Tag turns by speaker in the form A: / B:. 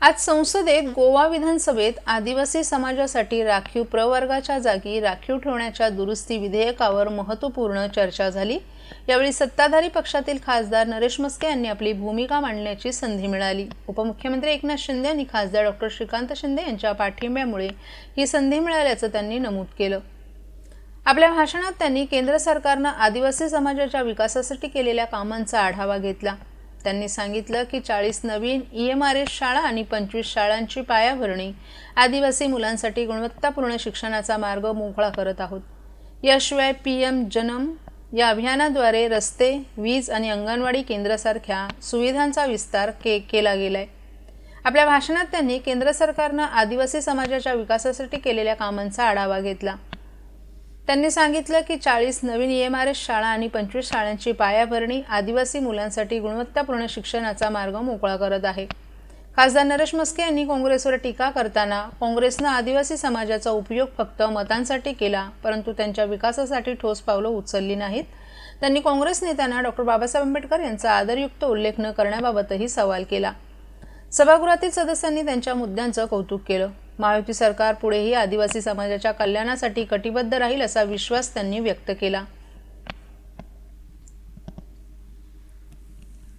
A: आज संसदेत गोवा विधानसभेत आदिवासी समाजासाठी राखीव प्रवर्गाच्या जागी राखीव ठेवण्याच्या दुरुस्ती विधेयकावर महत्त्वपूर्ण चर्चा झाली. यावेळी सत्ताधारी पक्षातील खासदार नरेश मस्के यांनी आपली भूमिका मांडण्याची संधी मिळाली. उपमुख्यमंत्री एकनाथ शिंदे आणि खासदार डॉक्टर श्रीकांत शिंदे यांच्या पाठिंब्यामुळे ही संधी मिळाल्याचं त्यांनी नमूद केलं. आपल्या भाषणात त्यांनी केंद्र सरकारनं आदिवासी समाजाच्या विकासासाठी केलेल्या कामांचा आढावा घेतला. त्यांनी सांगितलं की चाळीस नवीन ई एम आर एस शाळा आणि पंचवीस शाळांची पायाभरणी. आदिवासी मुलांसाठी गुणवत्तापूर्ण शिक्षणाचा मार्ग मोकळा करत आहोत. याशिवाय पी एम जनम या अभियानाद्वारे रस्ते वीज आणि अंगणवाडी केंद्रासारख्या सुविधांचा विस्तार के केला गेलाय. आपल्या भाषणात त्यांनी केंद्र सरकारनं आदिवासी समाजाच्या विकासासाठी केलेल्या कामांचा आढावा घेतला. त्यांनी सांगितलं की चाळीस नवीन ई एम आर एस शाळा आणि पंचवीस शाळांची पायाभरणी आदिवासी मुलांसाठी गुणवत्तापूर्ण शिक्षणाचा मार्ग मोकळा करत आहे. खासदार नरेश मस्के यांनी काँग्रेसवर टीका करताना काँग्रेसनं आदिवासी समाजाचा उपयोग फक्त मतांसाठी केला परंतु त्यांच्या विकासासाठी ठोस पावलं उचलली नाहीत. त्यांनी काँग्रेस नेत्यांना डॉक्टर बाबासाहेब आंबेडकर यांचा आदरयुक्त उल्लेख न करण्याबाबतही सवाल केला. सभागृहातील सदस्यांनी त्यांच्या मुद्द्यांचं कौतुक केलं. महायुती सरकार पुढेही आदिवासी समाजाच्या कल्याणासाठी कटिबद्ध राहील असा विश्वास त्यांनी व्यक्त केला.